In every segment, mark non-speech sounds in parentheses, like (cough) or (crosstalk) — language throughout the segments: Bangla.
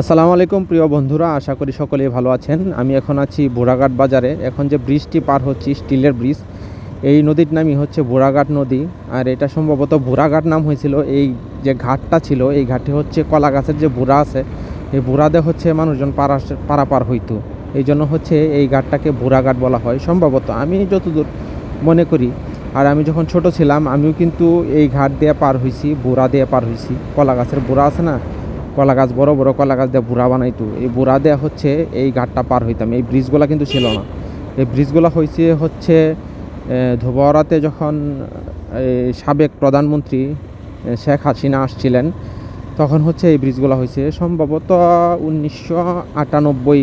আসসালামু আলাইকুম, প্রিয় বন্ধুরা, আশা করি সকলেই ভালো আছেন। আমি এখন আছি বোরাঘাট বাজারে। এখন যে ব্রিজটি পার হচ্ছি, স্টিলের ব্রিজ, এই নদীর নামই হচ্ছে বোরাঘাট নদী। আর এটা সম্ভবত বোরাঘাট নাম হয়েছিল। এই যে ঘাটটা ছিল, এই ঘাটে হচ্ছে কলা গাছের যে বুড়া আছে, এই বুড়াদে হচ্ছে মানুষজন পারা, পারাপার হইতো। এই জন্য হচ্ছে এই ঘাটটাকে বুড়াঘাট বলা হয়। সম্ভবত আমি যতদূর মনে করি, আর আমি যখন ছোট ছিলাম, আমিও কিন্তু এই ঘাট দিয়ে পার হয়েছি বুড়া দিয়ে পার হয়েছি কলা গাছের বুড়া আছে না কলা গাছ, বড় বড় কলা গাছ দিয়ে বুড়া বানাইতো। এই বুড়া দেওয়া হচ্ছে এই ঘাটটা পার হইতাম। এই ব্রিজগুলো কিন্তু ছিল না। এই ব্রিজগুলো হয়েছে হচ্ছে ধোবাওয়ারাতে যখন সাবেক প্রধানমন্ত্রী শেখ হাসিনা আসছিলেন, তখন হচ্ছে এই ব্রিজগুলো হয়েছে সম্ভবত উনিশশো আটানব্বই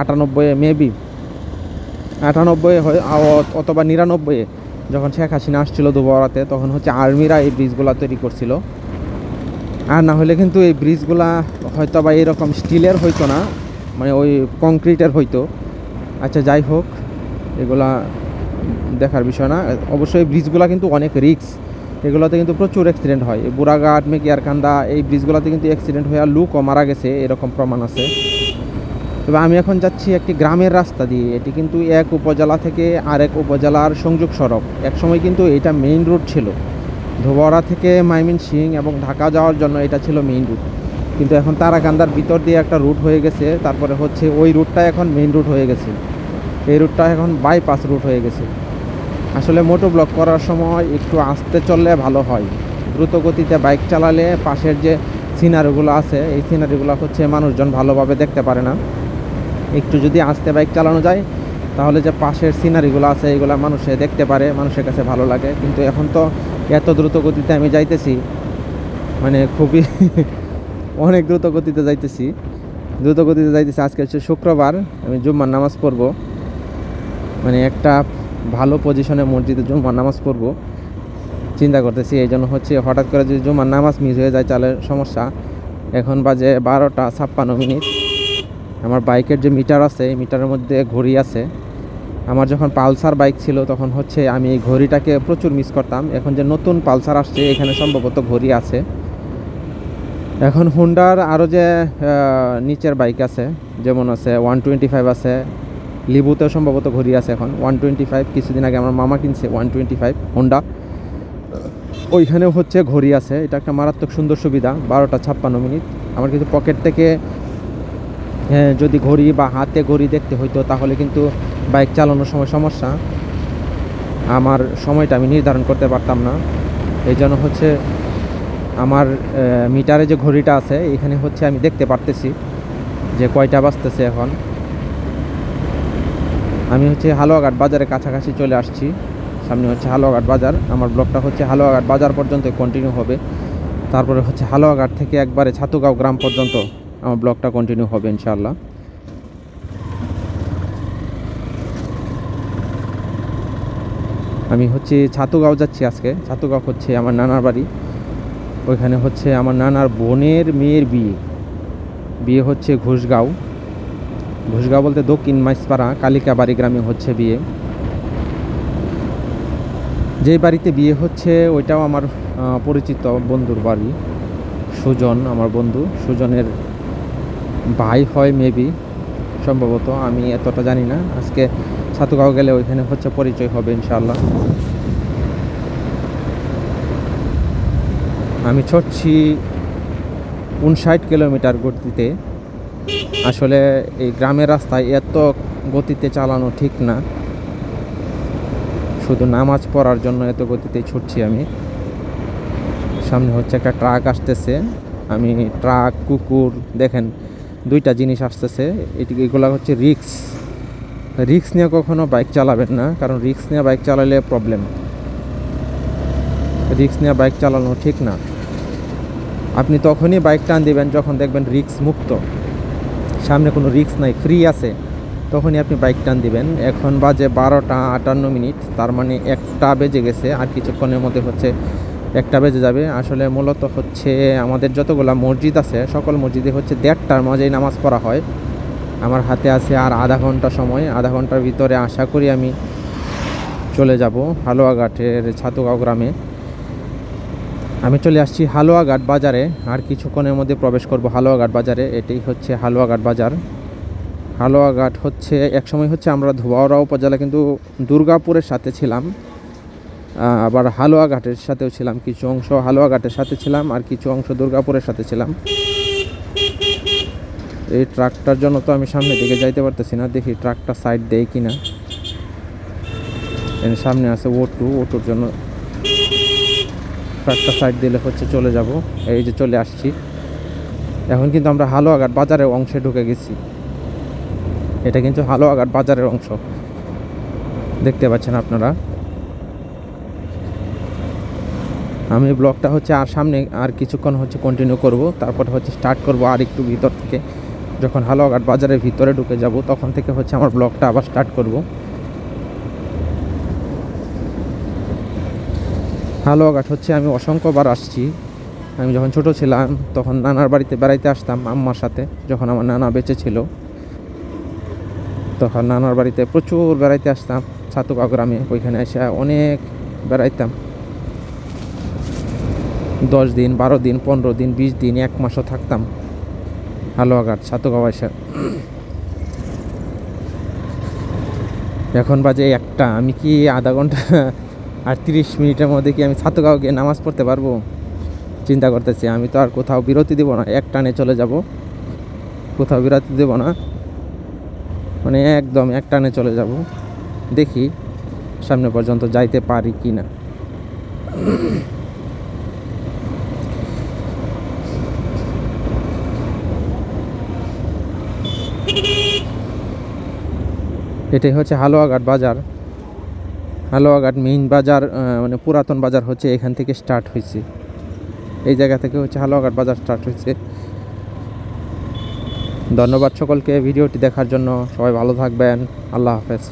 আটানব্বই মেবি আটানব্বই অথবা নিরানব্বইয়ে, যখন শেখ হাসিনা আসছিল দুবারাতে তখন হচ্ছে আর্মিরা এই ব্রিজগুলো তৈরি করছিল। আর না হলে কিন্তু এই ব্রিজগুলা হয়তো বা এরকম স্টিলের হইতো না মানে ওই কংক্রিটের হইতো। আচ্ছা যাই হোক, এগুলা দেখার বিষয় না। অবশ্যই ব্রিজগুলো কিন্তু অনেক রিক্স এগুলোতে কিন্তু প্রচুর অ্যাক্সিডেন্ট হয়। বুড়াঘাট, মেকিয়ারকান্দা, এই ব্রিজগুলোতে কিন্তু অ্যাক্সিডেন্ট হয়ে লুকও মারা গেছে, এরকম প্রমাণ আছে। তবে আমি এখন যাচ্ছি একটি গ্রামের রাস্তা দিয়ে। এটি কিন্তু এক উপজেলা থেকে আরেক উপজেলার সংযোগ সড়ক। একসময় কিন্তু এটা মেইন রোড ছিল। ধোবরা থেকে মাইমিন সিং এবং ঢাকা যাওয়ার জন্য এটা ছিল মেইন রুট কিন্তু এখন তারাকান্দার ভিতর দিয়ে একটা রুট হয়ে গেছে, তারপরে হচ্ছে ওই রুটটা এখন মেইন রুট হয়ে গেছে। এই রুটটা এখন বাইপাস রুট হয়ে গেছে। আসলে মোটো ব্লক করার সময় একটু আস্তে চললে ভালো হয়। দ্রুত গতিতে বাইক চালালে পাশের যে সিনারিগুলো আছে, এই সিনারিগুলো হচ্ছে মানুষজন ভালোভাবে দেখতে পারে না। একটু যদি আস্তে বাইক চালানো যায়, তাহলে যে পাশের সিনারিগুলো আছে, এগুলো মানুষে দেখতে পারে, মানুষের কাছে ভালো লাগে। কিন্তু এখন তো এত দ্রুত গতিতে আমি যাইতেছি। মানে খুবই (laughs) অনেক দ্রুত গতিতে যাইতেছি। দ্রুত গতিতে যাইতেছি। আজকে হচ্ছে শুক্রবার, আমি জুম্মার নামাজ পড়ব। মানে একটা ভালো পজিশনে মসজিদে জুম্মার নামাজ পড়ব। চিন্তা করতেছি, এই জন্য হচ্ছে হঠাৎ করে যদি জুম্মার নামাজ মিস হয়ে যায় তাহলে সমস্যা। এখন বাজে বারোটা ছাপ্পান্ন মিনিট। আমার বাইকের যে মিটার আছে, এই মিটারের মধ্যে ঘড়ি আছে। আমার যখন পালসার বাইক ছিল, তখন হচ্ছে আমি এই ঘড়িটাকে প্রচুর মিস করতাম। এখন যে নতুন পালসার আসছে, এখানে সম্ভবত ঘড়ি আছে। এখন হুন্ডার আরও যে নিচের বাইক আছে, যেমন আছে ওয়ান টোয়েন্টি ফাইভ আছে লিবুতেও সম্ভবত ঘড়ি আছে এখন। ওয়ান টোয়েন্টি ফাইভ, কিছুদিন আগে আমার মামা কিনছে ওয়ান টোয়েন্টি ফাইভ হোন্ডা ওইখানেও হচ্ছে ঘড়ি আছে। এটা একটা মারাত্মক সুন্দর সুবিধা, বারোটা ছাপ্পান্ন মিনিট। আমার কিন্তু পকেট থেকে যদি ঘড়ি বা হাতে ঘড়ি দেখতে হইতো, তাহলে কিন্তু বাইক চালানোর সময় সমস্যা। আমার সময়টা আমি নির্ধারণ করতে পারতাম না। এই জন্য হচ্ছে আমার মিটারে যে ঘড়িটা আছে, এখানে হচ্ছে আমি দেখতে পারতেছি যে কয়টা বাজতেছে এখন। আমি হচ্ছে হালুয়াঘাট বাজারের কাছাকাছি চলে আসছি। সামনে হচ্ছে হালুয়াঘাট বাজার। আমার ব্লগটা হচ্ছে হালুয়াঘাট বাজার পর্যন্ত কন্টিনিউ হবে। তারপরে হচ্ছে হালুয়াঘাট থেকে একবারে ছাতুগাঁও গ্রাম পর্যন্ত আমার ব্লগটা কন্টিনিউ হবে ইনশাআল্লাহ। আমি হচ্ছে ছাতুগাঁও যাচ্ছি আজকে। ছাতুগাঁও হচ্ছে আমার নানার বাড়ি। ওইখানে হচ্ছে আমার নানার বোনের মেয়ের বিয়ে। বিয়ে হচ্ছে ঘুষগাঁও। ঘুষগাঁও বলতে দক্ষিণ মাইসপাড়া কালিকাবাড়ি গ্রামে হচ্ছে বিয়ে। যে বাড়িতে বিয়ে হচ্ছে ওইটাও আমার পরিচিত বন্ধুর বাড়ি। সুজন, আমার বন্ধু। সুজনের ভাই হয় মেবি সম্ভবত আমি এতটা জানি না। আজকে ছাতুগাঁও গেলে ওইখানে হচ্ছে পরিচয় হবে ইনশাল্লাহ আমি ছড়ছি উনষাট কিলোমিটার গতিতে। আসলে এই গ্রামের রাস্তায় এত গতিতে চালানো ঠিক না। শুধু নামাজ পড়ার জন্য এত গতিতে ছুটছি আমি। সামনে হচ্ছে একটা ট্রাক আসতেছে। আমি ট্রাক, কুকুর, দেখেন, দুইটা জিনিস আসতেছে। এটি, এগুলো হচ্ছে রিক্স। রিক্স নিয়ে কখনো বাইক চালাবেন না, কারণ রিক্স নিয়ে বাইক চালালে প্রবলেম রিক্স নিয়ে বাইক চালানো ঠিক না। আপনি তখনই বাইক টান দিবেন যখন দেখবেন রিক্স মুক্ত। সামনে কোনো রিক্স নাই ফ্রি আছে। তখনই আপনি বাইক টান দিবেন। এখন বাজে বারোটা আটান্ন মিনিট, তার মানে একটা বেজে গেছে, আর কিছুক্ষণের মধ্যে হচ্ছে একটা বেজে যাবে। আসলে মূলত হচ্ছে আমাদের যতগুলা মসজিদ আছে, সকল মসজিদে হচ্ছে দেড়টার মাঝেই নামাজ পড়া হয়। আমার হাতে আছে আর আধা ঘণ্টা সময়, আধা ঘণ্টার ভিতরে আশা করি আমি চলে যাব হালুয়াঘাটের ছাতুগাঁও গ্রামে। আমি চলে আসছি হালুয়াঘাট বাজারে, আর কিছুক্ষণের মধ্যে প্রবেশ করব হালুয়াঘাট বাজারে। এটাই হচ্ছে হালুয়াঘাট বাজার। হালুয়াঘাট হচ্ছে একসময় হচ্ছে আমরা ধোবাওড়া উপজেলা, কিন্তু দুর্গাপুরের সাথে ছিলাম। আবার হালুয়াঘাটের সাথেও ছিলাম, কিছু অংশ হালুয়াঘাটের সাথে ছিলাম, আর কিছু অংশ দুর্গাপুরের সাথে ছিলাম। এই ট্রাকটার জন্য তো আমি সামনের দিকে যাইতে পারতেছি না। দেখি ট্রাকটা সাইড দেয় কি না সামনে আছে ওটু ওটুর জন্য ট্রাকটা সাইড দিলে হচ্ছে চলে যাব। এই যে চলে আসছি। এখন কিন্তু আমরা হালুয়াঘাট বাজারের অংশে ঢুকে গেছি। এটা কিন্তু হালুয়াঘাট বাজারের অংশ। দেখতে পাচ্ছেন আপনারা? আমি ব্লগটা হচ্ছে আর সামনে আর কিছুক্ষণ হচ্ছে কন্টিনিউ করব। তারপর হচ্ছে স্টার্ট করব আর একটু ভিতর থেকে। যখন হালুয়াঘাট বাজারের ভিতরে ঢুকে যাব, তখন থেকে হচ্ছে আমার ব্লগটা আবার স্টার্ট করব। হালুয়াঘাট হচ্ছে আমি অসংখ্যবার আসছি। আমি যখন ছোট ছিলাম, তখন নানার বাড়িতে বেড়াইতে আসতাম আম্মার সাথে, যখন আমার নানা বেঁচে ছিল। তখন নানার বাড়িতে প্রচুর বেড়াইতে আসতাম, ছাতুকা গ্রামে, ওইখানে এসে অনেক বেড়াইতাম। দশ দিন, বারো দিন, পনেরো দিন, বিশ দিন, এক মাসও থাকতাম। হালুয়াঘাট ছাতুকা এসে এখন বাজে একটা, আমি কি আধা ঘণ্টা আর তিরিশ মিনিটের মধ্যে কি আমি ছাতুগাঁও গিয়ে নামাজ পড়তে পারব? চিন্তা করতেছি, আমি তো আর কোথাও বিরতি দেবো না, এক টানে চলে যাব। কোথাও বিরতি দেবো না। মানে একদম এক টানে চলে যাব। দেখি সামনে পর্যন্ত যাইতে পারি কি না এটাই হচ্ছে হালুয়াঘাট বাজার। হালুয়াঘাট মেইন বাজার মানে পুরাতন বাজার হচ্ছে এখান থেকে স্টার্ট হয়েছে। এই জায়গা থেকে হচ্ছে হালুয়াঘাট বাজার স্টার্ট হয়েছে। ধন্যবাদ সকলকে ভিডিওটি দেখার জন্য। সবাই ভালো থাকবেন। আল্লাহ হাফেজ।